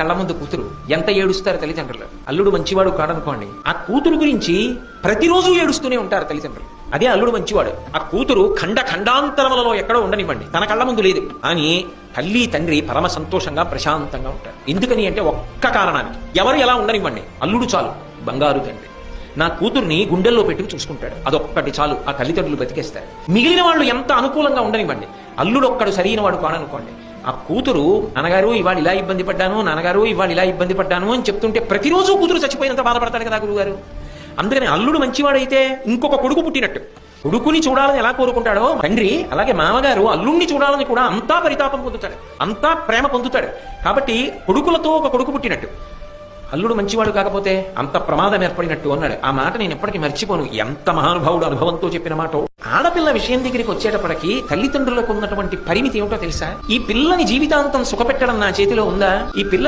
కళ్ళ ముందు కూతురు. ఎంత ఏడుస్తారు తల్లిదండ్రులు. అల్లుడు మంచివాడు కాడనుకోండి ఆ కూతురు గురించి ప్రతిరోజు ఏడుస్తూనే ఉంటారు తల్లిదండ్రులు. అదే అల్లుడు మంచివాడు. ఆ కూతురు ఖండ ఖండాంతరములలో ఎక్కడో ఉండనివ్వండి. తన కళ్ళ ముందు లేదు. అని తల్లి తండ్రి పరమ సంతోషంగా ప్రశాంతంగా ఉంటారు. ఎందుకని అంటే ఒక్క కారణానికి. ఎవరు ఎలా ఉండనివ్వండి? అల్లుడు చాలు. బంగారు తండ్రి. నా కూతుర్ని గుండెల్లో పెట్టుకు చూసుకుంటాడు. అదొక్కటి చాలు. ఆ తల్లిదండ్రులు బతికేస్తారు. మిగిలిన వాళ్ళు ఎంత అనుకూలంగా ఉండనివ్వండి. అల్లుడు ఒక్కడు సరైన వాడు కాడనుకోండి ఆ కూతురు నాన్నగారు ఇవాళ ఇలా ఇబ్బంది పడ్డాను నాన్నగారు ఇవాళ ఇలా ఇబ్బంది పడ్డాను అని చెప్తుంటే ప్రతిరోజు కూతురు చచ్చిపోయినంత బాధపడతాడు కదా గురుగారు అందుకని అల్లుడు మంచివాడైతే ఇంకొక కొడుకు పుట్టినట్టు. కొడుకుని చూడాలని ఎలా కోరుకుంటాడో తండ్రి అలాగే మామగారు అల్లుణ్ణి చూడాలని కూడా అంతా పరితాపం పొందుతాడు. అంతా ప్రేమ పొందుతాడు. కాబట్టి కొడుకులతో ఒక కొడుకు పుట్టినట్టు. అల్లుడు మంచివాడు కాకపోతే అంత ప్రమాదం ఏర్పడినట్టు అన్నాడు. ఆ మాట నేను ఎప్పటికీ మర్చిపోను. ఎంత మహానుభావుడు అనుభవంతో చెప్పిన మాట ఆడపిల్ల విషయం దగ్గరికి వచ్చేటప్పటికి తల్లిదండ్రులకు ఉన్నటువంటి పరిమితి ఏమిటో తెలుసా? ఈ పిల్లని జీవితాంతం సుఖపెట్టడం నా చేతిలో ఉందా? ఈ పిల్ల